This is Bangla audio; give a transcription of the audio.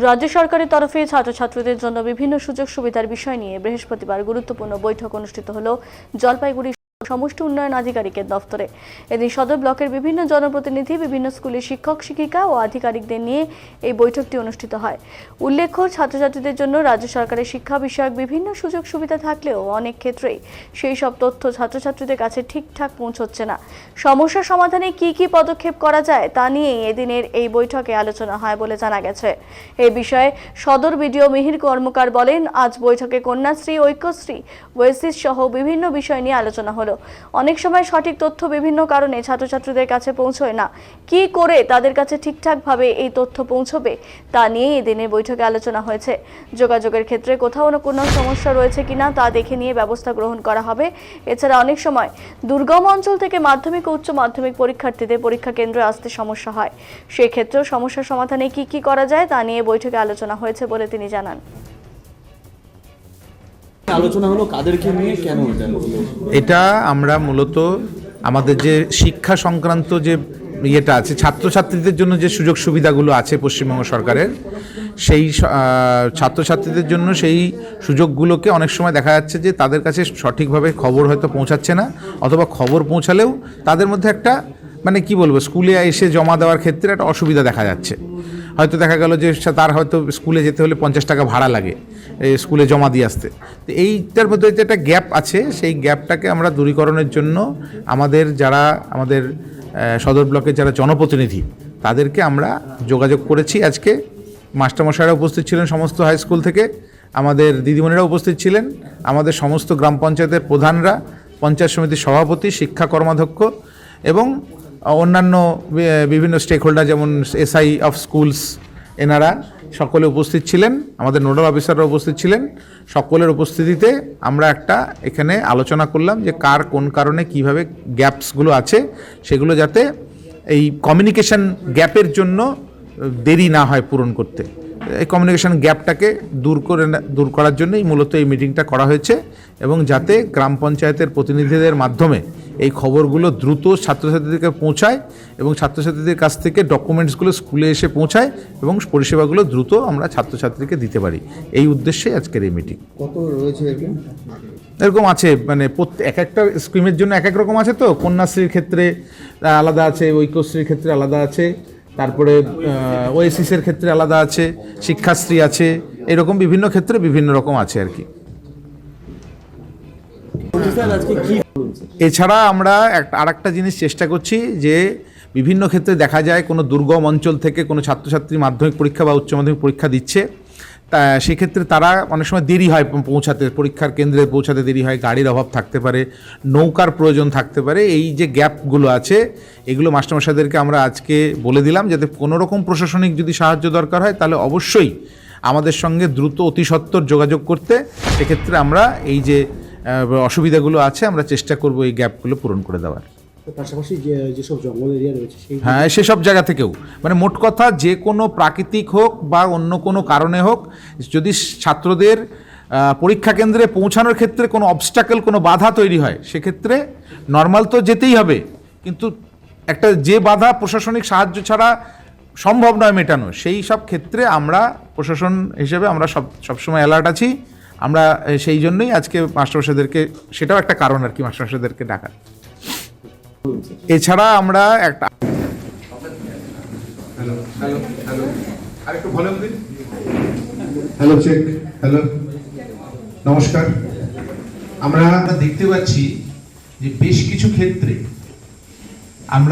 রাজ্য সরকারের তরফে ছাত্রছাত্রীদের জন্য বিভিন্ন সুযোগ সুবিধার বিষয় নিয়ে বৃহস্পতিবার গুরুত্বপূর্ণ বৈঠক অনুষ্ঠিত হল জলপাইগুড়ি সমষ্টি উন্নয়ন আধিকারিকের দফতরে। এদিন সদর ব্লকের বিভিন্ন জনপ্রতিনিধি, বিভিন্ন স্কুলের শিক্ষক, শিক্ষিকা ও আধিকারিকদের নিয়ে এই বৈঠকটি অনুষ্ঠিত হয়। উল্লেখ্য, ছাত্রছাত্রীদের জন্য রাজ্য সরকারের শিক্ষা বিষয়ক বিভিন্ন সুযোগ সুবিধা থাকলেও অনেক ক্ষেত্রেই সেই সব তথ্য ছাত্রছাত্রীদের কাছে ঠিকঠাক পৌঁছচ্ছে না। সমস্যা সমাধানে কি কি পদক্ষেপ করা যায় তা নিয়েই এদিনের এই বৈঠকে আলোচনা হয় বলে জানা গেছে। এ বিষয়ে সদর বিডিও মিহির কর্মকার বলেন, আজ বৈঠকে কন্যাশ্রী, ঐক্যশ্রী, ওয়েসিস সহ বিভিন্ন বিষয় নিয়ে আলোচনা হলো। অনেক সময় সঠিক তথ্য বিভিন্ন কারণে ছাত্রছাত্রীদের কাছে পৌঁছয় না। কি করে তাদের কাছে ঠিকঠাকভাবে এই তথ্য পৌঁছবে, তা নিয়ে এদিনের বৈঠকে আলোচনা হয়েছে। যোগাযোগের ক্ষেত্রে কোথাও না কোনো সমস্যা রয়েছে কিনা তা দেখে নিয়ে ব্যবস্থা গ্রহণ করা হবে। এছাড়া অনেক সময় দুর্গম অঞ্চল থেকে মাধ্যমিক ও উচ্চ মাধ্যমিক পরীক্ষার্থীদের পরীক্ষা কেন্দ্রে আসতে সমস্যা হয়। সেক্ষেত্রেও সমস্যা সমাধানে কি কি করা যায় তা নিয়ে বৈঠকে আলোচনা হয়েছে বলে তিনি জানান। আলোচনা হলো কাদেরকে নিয়ে কেন এটা এটা আমরা মূলত আমাদের যে শিক্ষা সংক্রান্ত যে ইয়েটা আছে, ছাত্রছাত্রীদের জন্য যে সুযোগ সুবিধাগুলো আছে পশ্চিমবঙ্গ সরকারের, সেই ছাত্রছাত্রীদের জন্য সেই সুযোগগুলোকে অনেক সময় দেখা যাচ্ছে যে তাদের কাছে সঠিকভাবে খবর হয়তো পৌঁছাচ্ছে না, অথবা খবর পৌঁছালেও তাদের মধ্যে একটা মানে কি বলব, স্কুলে এসে জমা দেওয়ার ক্ষেত্রে একটা অসুবিধা দেখা যাচ্ছে। হয়তো দেখা গেল যে তার হয়তো স্কুলে যেতে হলে পঞ্চাশ টাকা ভাড়া লাগে স্কুলে জমা দিয়ে আসতে। তো এইটার মধ্যে যে একটা গ্যাপ আছে, সেই গ্যাপটাকে আমরা দূরীকরণের জন্য আমাদের যারা, আমাদের সদর ব্লকের যারা জনপ্রতিনিধি, তাদেরকে আমরা যোগাযোগ করেছি আজকে। মাস্টারমশাইরা উপস্থিত ছিলেন সমস্ত হাই স্কুল থেকে, আমাদের দিদিমণিরা উপস্থিত ছিলেন, আমাদের সমস্ত গ্রাম পঞ্চায়েতের প্রধানরা, পঞ্চায়েত সমিতির সভাপতি, শিক্ষা কর্মাধ্যক্ষ এবং অন্যান্য বিভিন্ন স্টেক হোল্ডার যেমন এসআই অফ স্কুলস এনারা সকলে উপস্থিত ছিলেন, আমাদের নোডাল অফিসাররা উপস্থিত ছিলেন। সকলের উপস্থিতিতে আমরা একটা এখানে আলোচনা করলাম যে কার কোন কারণে কীভাবে গ্যাপসগুলো আছে, সেগুলো যাতে এই কমিউনিকেশন গ্যাপের জন্য দেরি না হয় পূরণ করতে। এই কমিউনিকেশন গ্যাপটাকে দূর করে দূর করার জন্যই মূলত এই মিটিংটা করা হয়েছে এবং যাতে গ্রাম পঞ্চায়েতের প্রতিনিধিদের মাধ্যমে এই খবরগুলো দ্রুত ছাত্রছাত্রীদেরকে পৌঁছায় এবং ছাত্রছাত্রীদের কাছ থেকে ডকুমেন্টসগুলো স্কুলে এসে পৌঁছায় এবং পরিষেবাগুলো দ্রুত আমরা ছাত্রছাত্রীকে দিতে পারি। এই উদ্দেশ্যে আজকের এই মিটিং কত রয়েছে এরকম? আছে মানে প্রত্যেক এক একটা স্কিমের জন্য এক এক রকম আছে তো? কন্যাশ্রীর ক্ষেত্রে আলাদা আছে ঐক্যশ্রীর ক্ষেত্রে আলাদা আছে তারপরে ওএসিসের ক্ষেত্রে আলাদা আছে শিক্ষাশ্রী আছে এরকম বিভিন্ন ক্ষেত্রে বিভিন্ন রকম আছে আর কি। এছাড়া আমরা একটা আর একটা জিনিস চেষ্টা করছি যে বিভিন্ন ক্ষেত্রে দেখা যায় কোনো দুর্গম অঞ্চল থেকে কোনো ছাত্রছাত্রী মাধ্যমিক পরীক্ষা বা উচ্চ মাধ্যমিক পরীক্ষা দিচ্ছে। তা সেক্ষেত্রে তারা অনেক সময় দেরি হয় পৌঁছাতে, পরীক্ষার কেন্দ্রে পৌঁছাতে দেরি হয়, গাড়ির অভাব থাকতে পারে, নৌকার প্রয়োজন থাকতে পারে। এই যে গ্যাপগুলো আছে, এগুলো মাস্টারমশাইদেরকে আমরা আজকে বলে দিলাম যাতে কোনো রকম প্রশাসনিক যদি সাহায্য দরকার হয়, তাহলে অবশ্যই আমাদের সঙ্গে দ্রুত অতি সত্বর যোগাযোগ করতে। সেক্ষেত্রে আমরা এই যে অসুবিধাগুলো আছে আমরা চেষ্টা করব এই গ্যাপগুলো পূরণ করে দেওয়ার। পাশাপাশি যেসব জঙ্গল এরিয়া রয়েছে হ্যাঁ সেসব জায়গা থেকেও। মানে মোট কথা যে কোনো প্রাকৃতিক হোক বা অন্য কোনো কারণে হোক যদি ছাত্রদের পরীক্ষা কেন্দ্রে পৌঁছানোর ক্ষেত্রে কোনো অবস্টাকেল কোনো বাধা তৈরি হয় সেক্ষেত্রে নর্মাল তো যেতেই হবে। কিন্তু একটা যে বাধা প্রশাসনিক সাহায্য ছাড়া সম্ভব নয় মেটানো সেই সব ক্ষেত্রে আমরা প্রশাসন হিসেবে আমরা সব সবসময় অ্যালার্ট আছি। আমরা সেই জন্যই আজকে মাস্টারমশাইদেরকে সেটাও একটা কারণ আর কি মাস্টারমশাইদেরকে ডাকার। এছাড়া আমরা একটা হ্যালো চেক হ্যালো নমস্কার। আমরা আমরা দেখতে পাচ্ছি যে বেশ কিছু ক্ষেত্রে